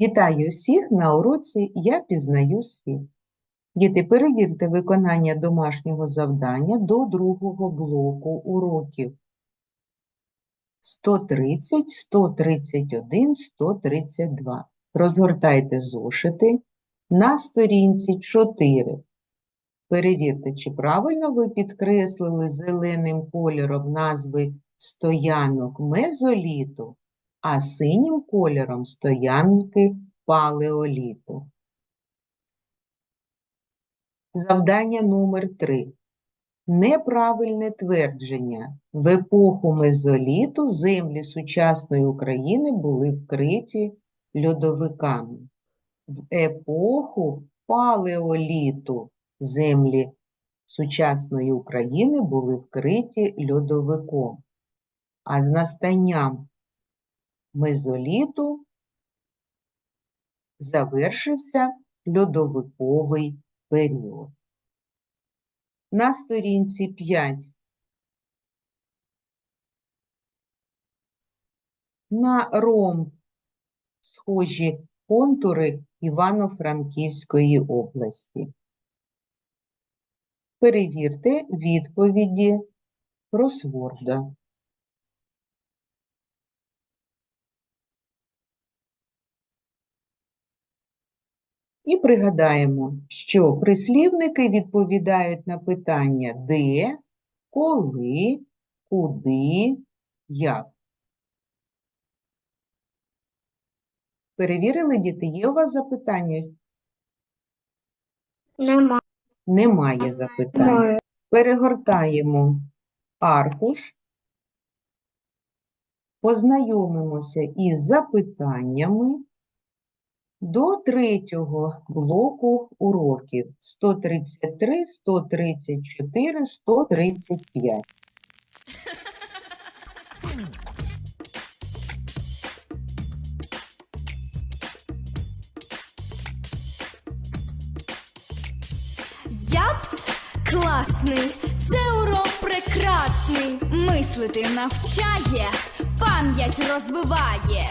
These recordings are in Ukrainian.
Вітаю всіх на уроці Я пізнаю світ. Діти, перевірте виконання домашнього завдання до другого блоку уроків. 130, 131, 132. Розгортайте зошити на сторінці 4. Перевірте, чи правильно ви підкреслили зеленим кольором назви стоянок мезоліту, а синім кольором стоянки палеоліту. Завдання номер 3. Неправильне твердження. В епоху мезоліту землі сучасної України були вкриті льодовиками. В епоху палеоліту землі сучасної України були вкриті льодовиком. А з настанням мезоліту завершився льодовиковий період. На сторінці 5 на ромб схожі контури Івано-Франківської області. Перевірте відповіді кросворда. І пригадаємо, що прислівники відповідають на питання де, коли, куди, як. Перевірили, діти, є у вас запитання? Нема. Немає запитань. Немає. Перегортаємо аркуш, познайомимося із запитаннями до третього блоку уроків 133, 134, 135. Япс класний, це урок прекрасний. Мислити навчає, пам'ять розвиває.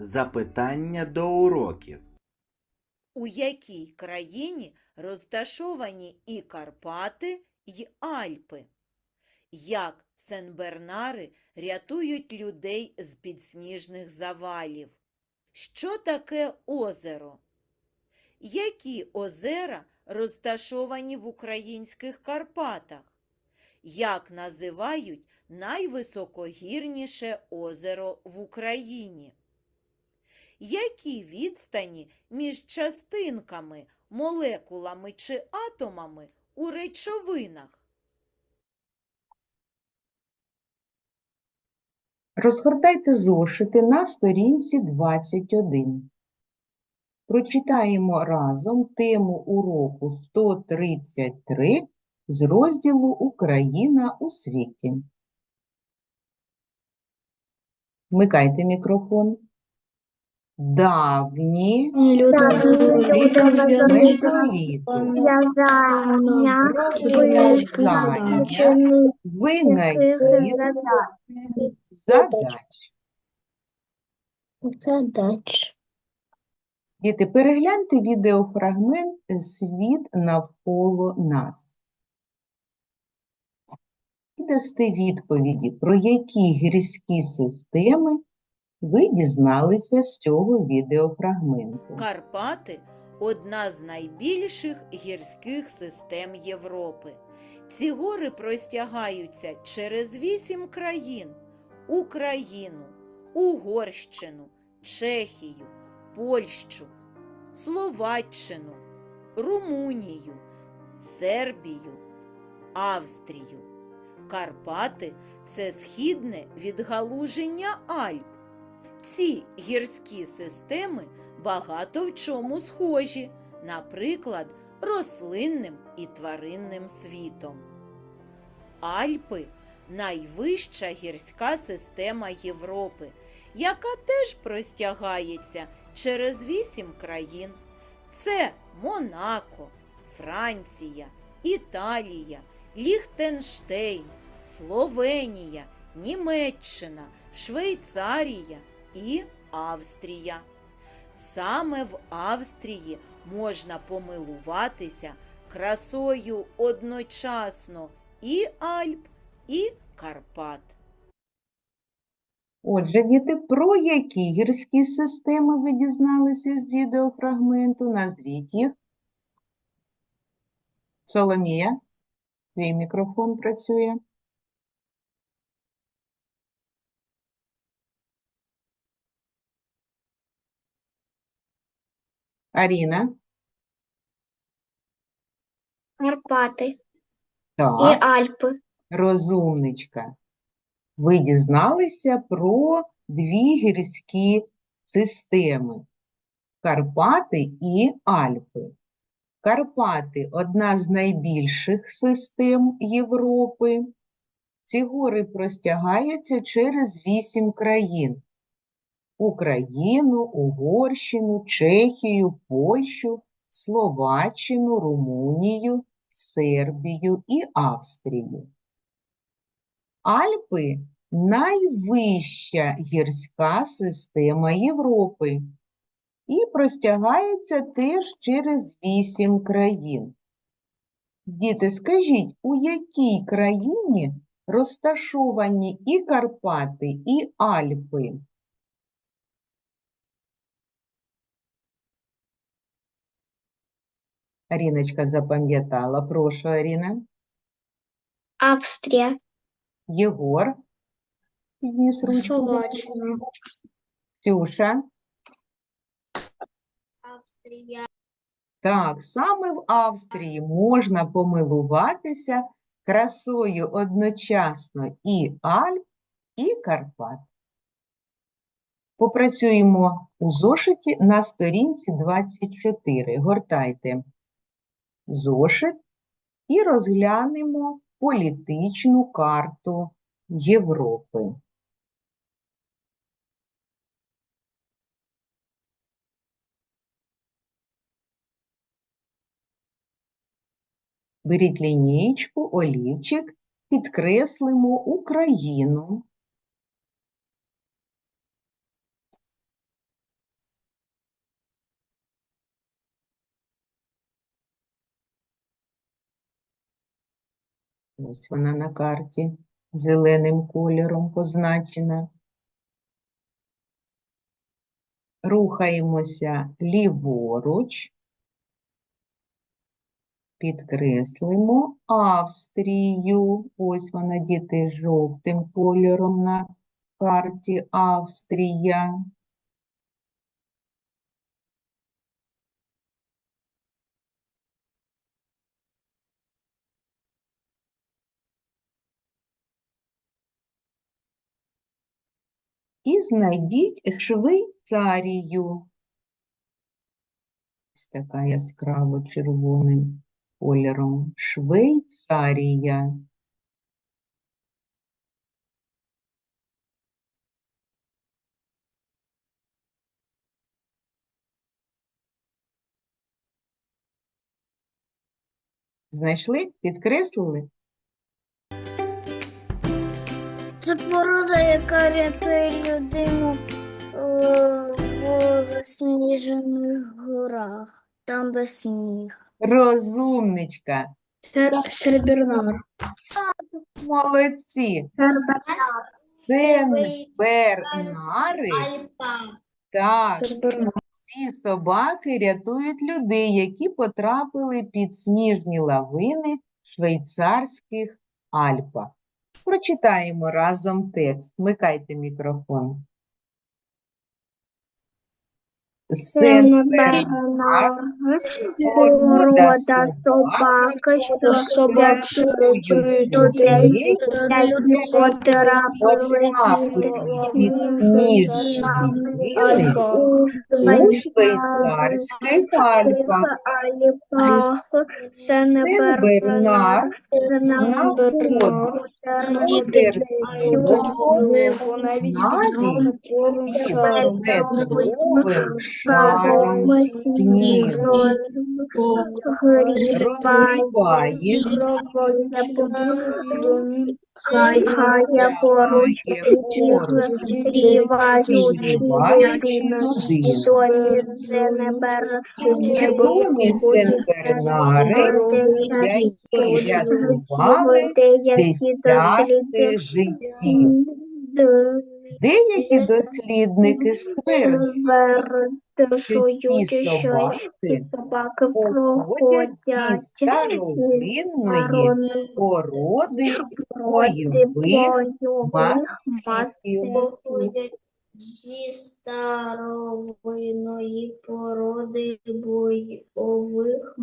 Запитання до уроків. У якій країні розташовані і Карпати, й Альпи? Як Сен-Бернари рятують людей з підсніжних завалів? Що таке озеро? Які озера розташовані в українських Карпатах? Як називають найвисокогірніше озеро в Україні? Які відстані між частинками, молекулами чи атомами у речовинах? Розгортайте зошити на сторінці 21. Прочитаємо разом тему уроку 133 з розділу Україна у світі. Вмикайте мікрофон. Давні розв'язання винахід задач. Задач. Діти, перегляньте відеофрагмент «Світ навколо нас». І дасте відповіді, про які гірські системи ви дізналися з цього відеофрагменту. Карпати одна з найбільших гірських систем Європи. Ці гори простягаються через вісім країн: Україну, Угорщину, Чехію, Польщу, Словаччину, Румунію, Сербію, Австрію. Карпати це східне відгалуження Альп. Ці гірські системи багато в чому схожі, наприклад, рослинним і тваринним світом. Альпи найвища гірська система Європи, яка теж простягається через вісім країн. Це Монако, Франція, Італія, Ліхтенштейн, Словенія, Німеччина, Швейцарія і Австрія. Саме в Австрії можна помилуватися красою одночасно і Альп, і Карпат. Отже, діти, про які гірські системи ви дізналися з відеофрагменту? Назвіть їх. Соломія, твій мікрофон працює. Аріна, Карпати і Альпи. розумничка. Ви дізналися про дві гірські системи Карпати і Альпи. Карпати одна з найбільших систем Європи. Ці гори простягаються через вісім країн: Україну, Угорщину, Чехію, Польщу, Словаччину, Румунію, Сербію і Австрію. Альпи найвища гірська система Європи і простягається теж через вісім країн. Діти, скажіть, у якій країні розташовані і Карпати, і Альпи? Аріночка запам'ятала. Прошу, Аріна. Австрія. Єгор. Підніс ручку. Словаччина. Ксюша. Австрія. Так, саме в Австрії можна помилуватися красою одночасно і Альп, і Карпат. Попрацюємо у зошиті на сторінці 24. Гортайте зошит і розглянемо політичну карту Європи. Беріть лінієчку, олівчик, підкреслимо Україну. Ось вона на карті зеленим кольором позначена. Рухаємося ліворуч. Підкреслимо Австрію. Ось вона, діти, жовтим кольором на карті Австрія. І знайдіть Швейцарію. Ось така яскраво червоним кольором. Швейцарія. Знайшли? Підкреслили? Це порода, яка рятує людину е, в засніжених горах, там де сніг. Розумничка. Сербернар. Молодці. Це бернари. Так, ці собаки рятують людей, які потрапили під сніжні лавини в швейцарських Альпах. Прочитаємо разом текст. Вмикайте мікрофон. Сен-Бернар, порода собак, що собак, метровим шаром снігу. Розриває Хай хая поруч Сен-Бернари, які рятували десятки життів. Деякі дослідники стверджують, ці що собаки ці собаки проходять старовинної породи бойових мастифів. зі старовинної породи бойових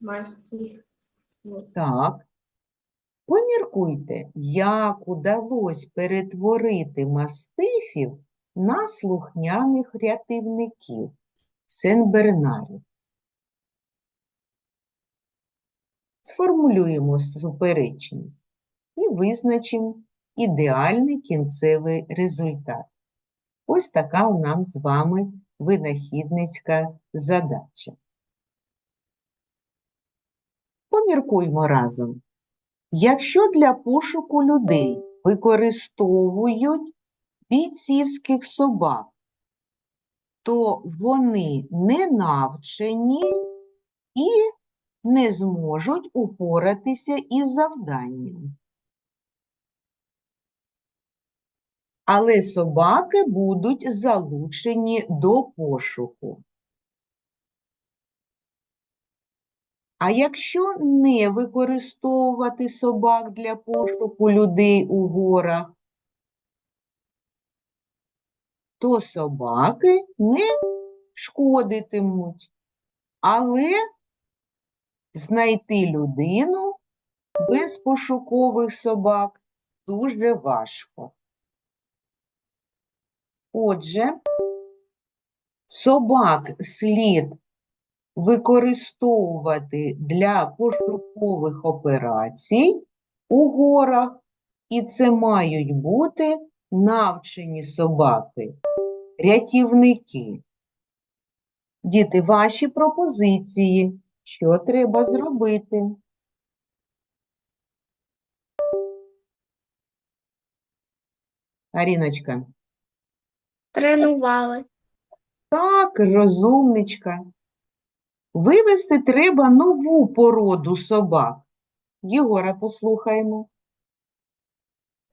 мастів. Так. Поміркуйте, як удалось перетворити мастифів на слухняних рятівників Сен-Бернарів. Сформулюємо суперечність і визначимо ідеальний кінцевий результат. Ось така у нас з вами винахідницька задача. Поміркуймо разом. Якщо для пошуку людей використовують бійцівських собак, то вони не навчені і не зможуть упоратися із завданням. Але собаки будуть залучені до пошуку. А якщо не використовувати собак для пошуку людей у горах, то собаки не шкодитимуть, але знайти людину без пошукових собак дуже важко. Отже, собак слід використовувати для пошукових операцій у горах, і це мають бути навчені собаки, рятівники. Діти, ваші пропозиції, що треба зробити? Аріночка. Тренували. Так, розумничка. Вивести треба нову породу собак. Єгора послухаємо.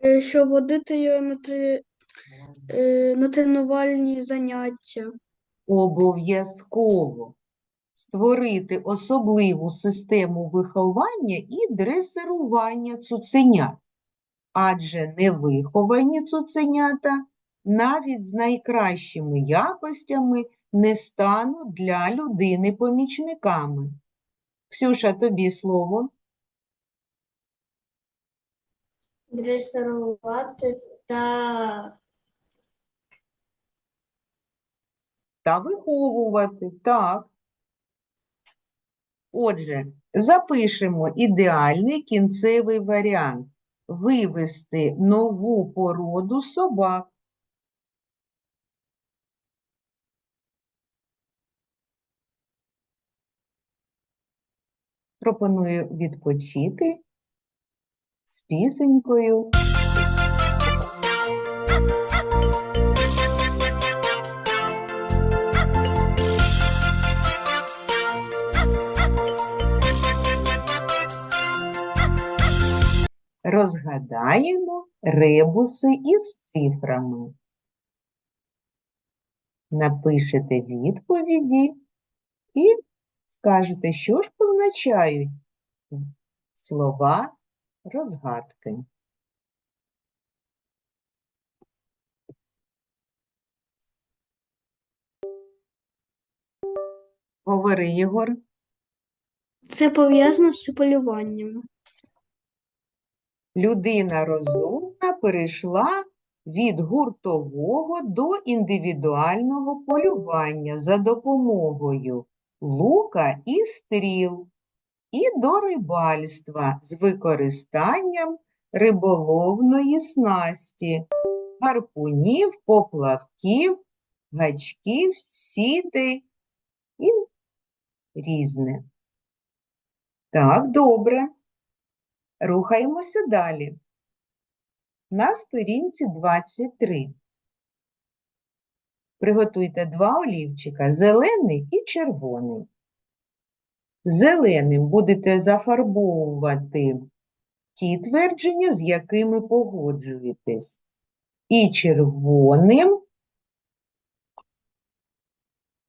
Е, Щоб водити його на, три, е, на тренувальні заняття. Обов'язково створити особливу систему виховання і дресирування цуценят. Адже невиховані цуценята навіть з найкращими якостями не стануть для людини помічниками. Ксюша, тобі слово. Дресирувати та Та виховувати, так. Отже, запишемо ідеальний кінцевий варіант. Вивести нову породу собак. Пропоную відпочити з пісенькою. Розгадаємо ребуси із цифрами. Напишете відповіді і скажете, що ж позначають слова розгадки. Говори, Єгор. Це пов'язано з полюванням. Людина розумна перейшла від гуртового до індивідуального полювання за допомогою лука і стріл, і до рибальства з використанням риболовної снасті, гарпунів, поплавків, гачків, сітей і різне. Так, добре. Рухаємося далі. На сторінці 23. Приготуйте два олівчика зелений і червоний. Зеленим будете зафарбовувати ті твердження, з якими погоджуєтесь. І червоним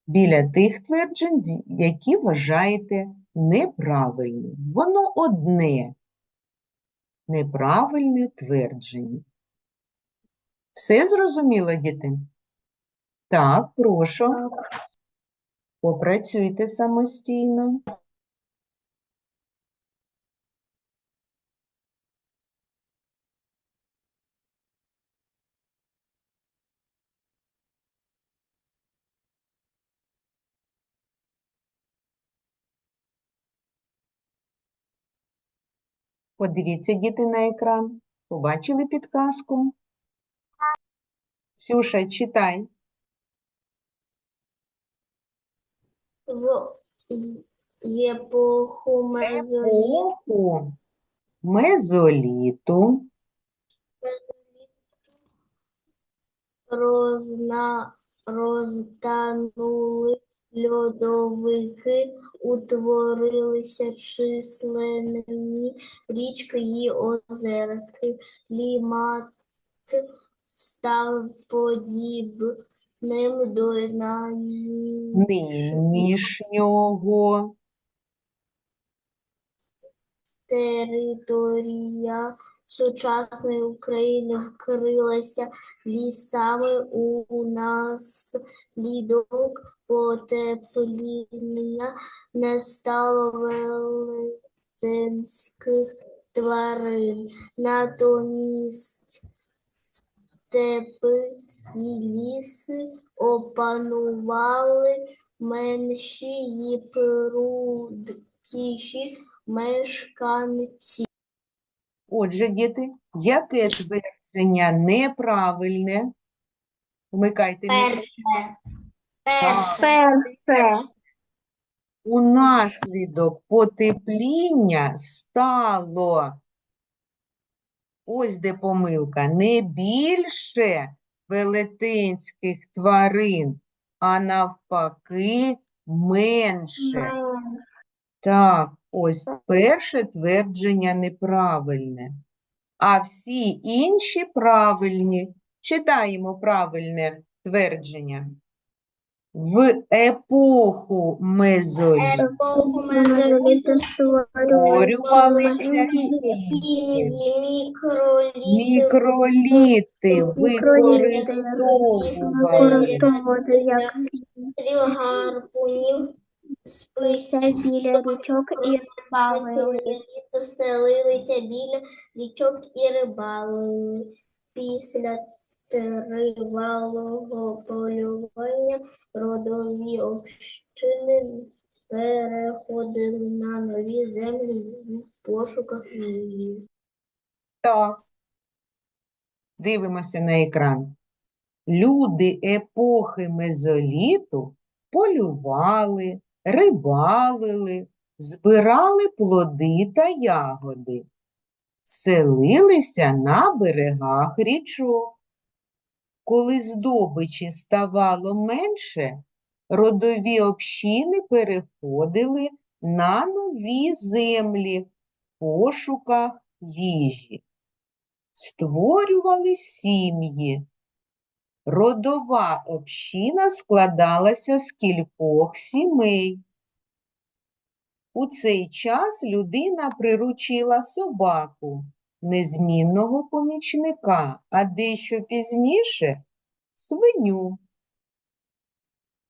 біля тих тверджень, які вважаєте неправильним. Воно одне неправильне твердження. Все зрозуміло, діти? Так, прошу. Попрацюйте самостійно. Подивіться, діти, на екран. Побачили підказку? Сюша, читай. В епоху мезоліту Епоху мезоліту розна, розтанули льодовики, утворилися численні річки і озерки. Клімат став подібним до нинішнього. нинішнього Територія сучасної України вкрилася лісами у наслідок потепління не стало велетенських тварин. Натомість степи і ліси опанували менші і прудкіші мешканці. Отже, діти, яке твердження неправильне? Вмикайте. Перше. Перше. Унаслідок потепління стало. Ось де помилка. Не більше велетенських тварин, а навпаки менше. Так, ось перше твердження неправильне, а всі інші правильні. Читаємо правильне твердження. В епоху мезоліту створювалися мікроліти, використовували. Як стріл гарпунів, списів. біля річок і рибалили. Мікроліти селилися біля річок і рибалили. Після тривалого полювання родові общини переходили на нові землі в пошуках їжі. Так. Дивимося на екран. Люди епохи мезоліту полювали, рибалили, збирали плоди та ягоди, селилися на берегах річок. Коли здобичі ставало менше, родові общини переходили на нові землі в пошуках їжі. Створювали сім'ї. Родова община складалася з кількох сімей. У цей час людина приручила собаку, незмінного помічника, а дещо пізніше свиню.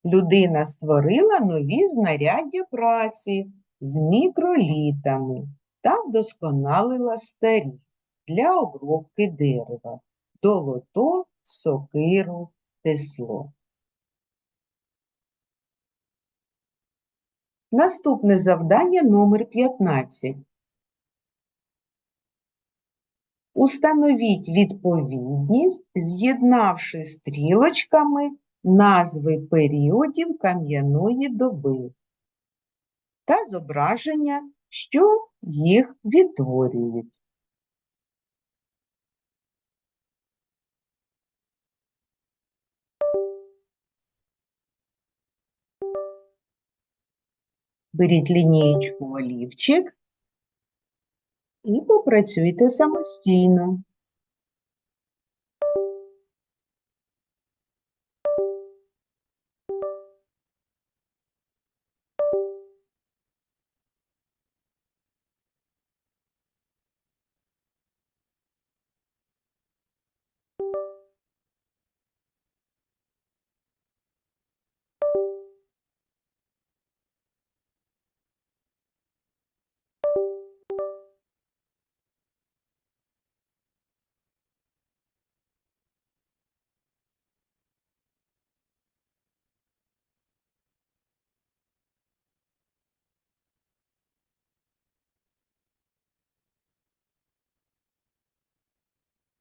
Людина створила нові знаряддя праці з мікролітами та вдосконалила старі для обробки дерева, долото, сокиру, тесло. Наступне завдання номер 15. Установіть відповідність, з'єднавши стрілочками назви періодів кам'яної доби та зображення, що їх відтворюють. Беріть лінієчку олівчик і попрацюйте самостійно.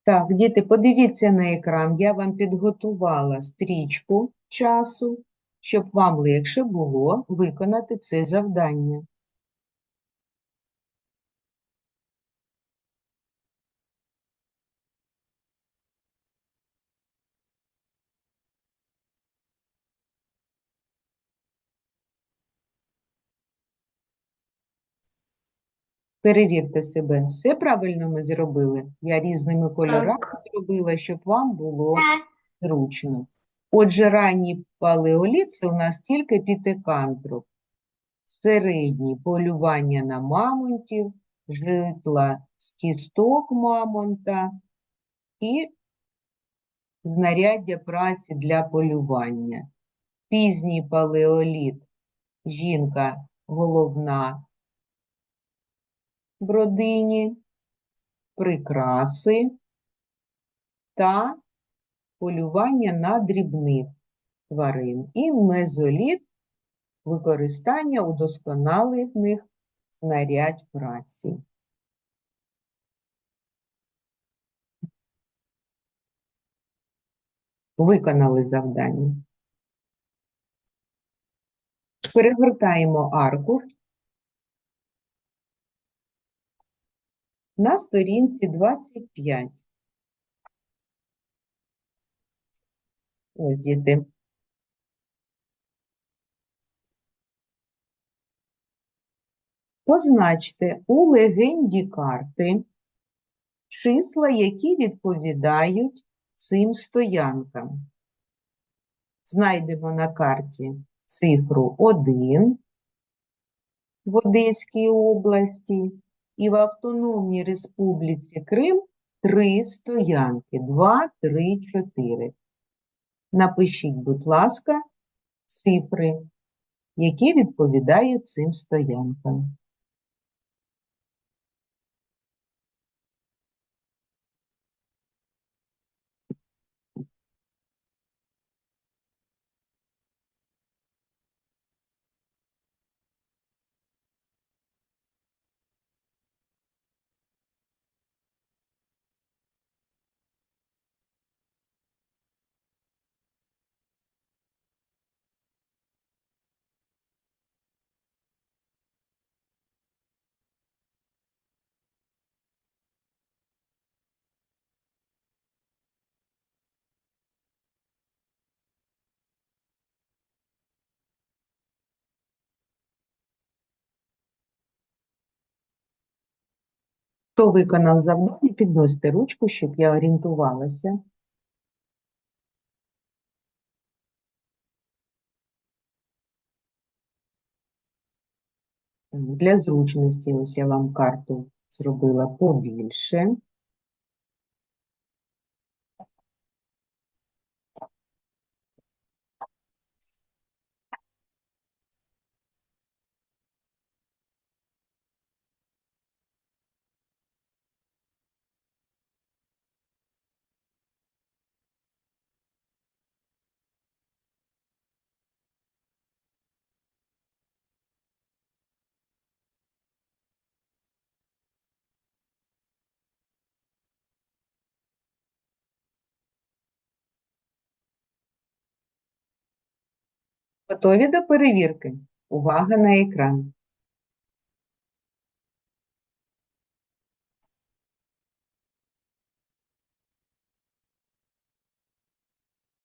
Так, діти, подивіться на екран. Я вам підготувала стрічку часу, щоб вам легше було виконати це завдання. Перевірте себе, все правильно ми зробили? Я різними кольорами зробила, щоб вам було зручно. Отже, ранній палеоліт – це у нас тільки пітекантроп. Середній – полювання на мамонтів, житла з кісток мамонта і знаряддя праці для полювання. Пізній палеоліт – жінка головна в родині, прикраси та полювання на дрібних тварин. І мезоліт – використання удосконалених знарядь праці. Виконали завдання. Перегортаємо аркуш. На сторінці 25. Ось, діти. Позначте у легенді карти числа, які відповідають цим стоянкам. Знайдемо на карті цифру 1 в Одеській області і в Автономній Республіці Крим три стоянки. Два, три, чотири. Напишіть, будь ласка, цифри, які відповідають цим стоянкам. Хто виконав завдання, підносите ручку, щоб я орієнтувалася. Для зручності ось я вам карту зробила побільше. Готові до перевірки? Увага на екран.